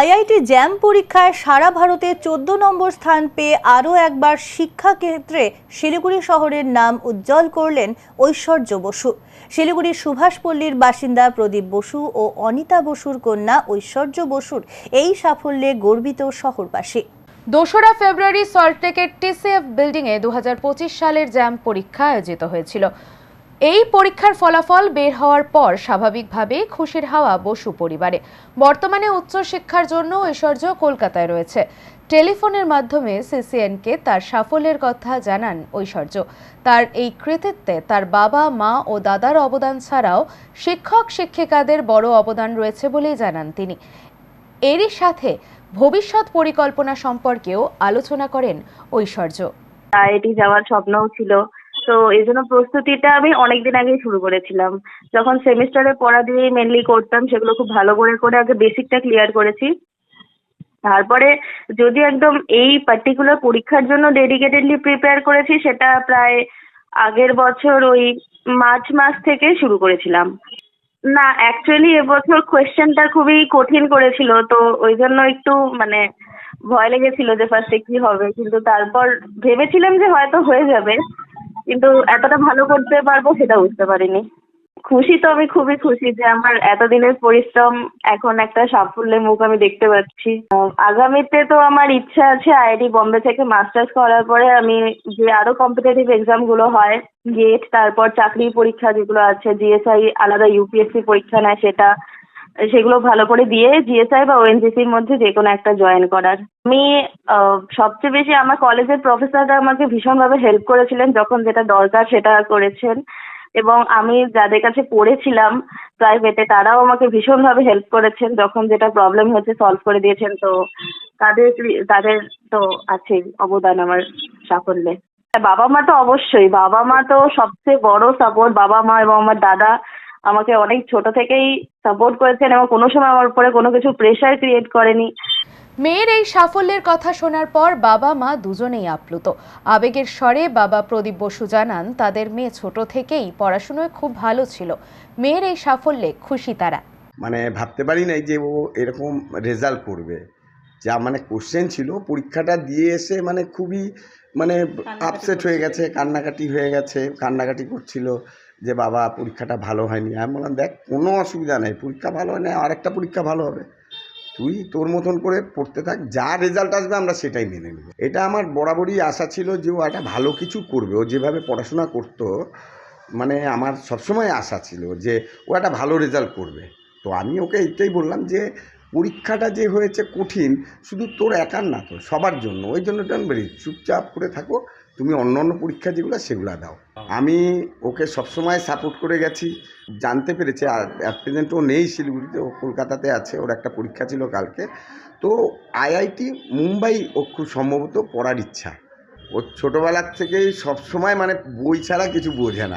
IIT jam পরীক্ষায় সারা ভারতে চোদ্দ নম্বর স্থান পেয়ে আরও একবার শিক্ষাক্ষেত্রে শিলিগুড়ি শহরের নাম উজ্জ্বল করলেন ঐশ্বর্য বসু। শিলিগুড়ির সুভাষপল্লীর বাসিন্দা প্রদীপ বসু ও অনিতা বসুর কন্যা ঐশ্বর্য বসুর এই সাফল্যে গর্বিত শহরবাসী। দোসরা ফেব্রুয়ারি সল্টলেকের টিসিএফ বিল্ডিংয়ে দু হাজার পঁচিশ সালের জ্যাম পরীক্ষা আয়োজিত হয়েছিল। এই পরীক্ষার ফলাফল বের হওয়ার পর স্বাভাবিকভাবেই খুশির হাওয়া বসু পরিবারে। বর্তমানে উচ্চশিক্ষার জন্য ঐশ্বর্য কলকাতায় রয়েছে। টেলিফোনের মাধ্যমে সিসিএনকে তার সাফল্যের কথা জানান ঐশ্বর্য। তার এই কৃতিত্বে তার বাবা, মা ও দাদার অবদান ছাড়াও শিক্ষক, শিক্ষিকাদের বড় অবদান রয়েছে বলেই জানান তিনি। এরই সাথে ভবিষ্যৎ পরিকল্পনা সম্পর্কেও আলোচনা করেন ঐশ্বর্য। আইআইটি যাওয়ার স্বপ্নও ছিল। তো এই জন্য প্রস্তুতিটা আমি অনেকদিন আগেই শুরু করেছিলাম। যখন সেমিস্টারে পড়া দিয়েই মেনলি করতাম, সেগুলো খুব ভালো করে করে আগে বেসিকটা ক্লিয়ার করেছি। তারপরে যদি একদম এই পার্টিকুলার পরীক্ষার জন্য ডেডিকেটেডলি প্রিপেয়ার করেছি, সেটা প্রায় আগের বছর ওই মার্চ মাস থেকে শুরু করেছিলাম। না অ্যাকচুয়ালি এবছর কোয়েশ্চেনটা খুবই কঠিন করেছিল, তো ওই জন্য একটু মানে ভয় লেগেছিল যে ফার্স্টে কি হবে? কিন্তু তারপর ভেবেছিলাম যে হয়তো হয়ে যাবে। কিন্তু এতটা ভালো করতে পারব সেটা বুঝতে পারিনি। খুশি তো আমি খুবই খুশি যে আমার এতদিনের পরিশ্রম এখন একটা সাফল্যের মুখ আমি দেখতে পাচ্ছি। আগামীতে তো আমার ইচ্ছা আছে আইআইটি বম্বে থেকে মাস্টার্স করার পরে আমি যে আরও কম্পিটিটিভ এক্সামগুলো হয় গেট তারপর চাকরি পরীক্ষা যেগুলো আছে জিএসআই আলাদা ইউপিএসসি পরীক্ষা নেয় সেটা সেগুলো ভালো করে দিয়ে জিএসআই বা ওএনজিসির মধ্যে যে কোনো একটা জয়েন করার। আমি সবচেয়ে বেশি আমার কলেজের প্রফেসররা আমাকে ভীষণভাবে হেল্প করেছিলেন যখন যেটা দরকার সেটা করেছেন। এবং আমি যাদের কাছে পড়েছিলাম প্রাইভেটে তারাও আমাকে ভীষণভাবে হেল্প করেছেন যখন যেটা প্রবলেম হয়েছে সলভ করে দিয়েছেন। তো তাদের তাদের তো আছেই, অবদান আমার সাফল্যে। বাবা মা তো অবশ্যই, বাবা মা তো সবচেয়ে বড় সাপোর্ট বাবা মা এবং আমার দাদা আমাকে অনেক ছোট থেকেই সাপোর্ট করেছেন এবং কোনো সময় আমার উপরে কোনো কিছু প্রেশার ক্রিয়েট করেনি। মেয়ের এই সাফল্যের কথা শোনার পর বাবা মা দুজনেই আপ্লুত। আবেগের স্বরে বাবা প্রদীপ বসু জানান তাদের মেয়ে ছোট থেকেই পড়াশুনোয় খুব ভালো ছিল। মেয়ের এই সাফল্যে খুশি তারা। মানে ভাবতে পারি নাই যে ও এরকম রেজাল্ট করবে। যা মানে কোশ্চেন ছিল পরীক্ষাটা দিয়ে এসে মানে খুবই মানে আপসেট হয়ে গেছে কান্নাকাটি হয়ে গেছে কান্নাকাটি করছিল। যে, বাবা, পরীক্ষাটা ভালো হয়নি। আমি বললাম, দেখ, কোনো অসুবিধা নেই, পরীক্ষা ভালো হয় না আরেকটা পরীক্ষা ভালো হবে। তুই তোর মতন করে পড়তে থাক, যা রেজাল্ট আসবে আমরা সেটাই মেনে নেব। এটা আমার বরাবরই আশা ছিল যে, ও একটা ভালো কিছু করবে। ও যেভাবে পড়াশোনা করতো মানে আমার সবসময় আশা ছিল যে, ও একটা ভালো রেজাল্ট করবে। তো আমি ওকে এটাই বললাম যে পরীক্ষাটা যে হয়েছে কঠিন শুধু তোর একার না তো সবার জন্য। ওই জন্য আমি বলি চুপচাপ করে থাকো তুমি অন্য অন্য পরীক্ষা যেগুলো সেগুলো দাও। আমি ওকে সবসময় সাপোর্ট করে গেছি জানতে পেরেছি আর অ্যাট প্রেজেন্ট ও নেই শিলিগুড়িতে ও কলকাতাতে আছে ওর একটা পরীক্ষা ছিল কালকে। তো আইআইটি মুম্বাই ও খুব সম্ভবত পড়ার ইচ্ছা। ও ছোটোবেলার থেকেই সবসময় মানে বই ছাড়া কিছু বোঝে না।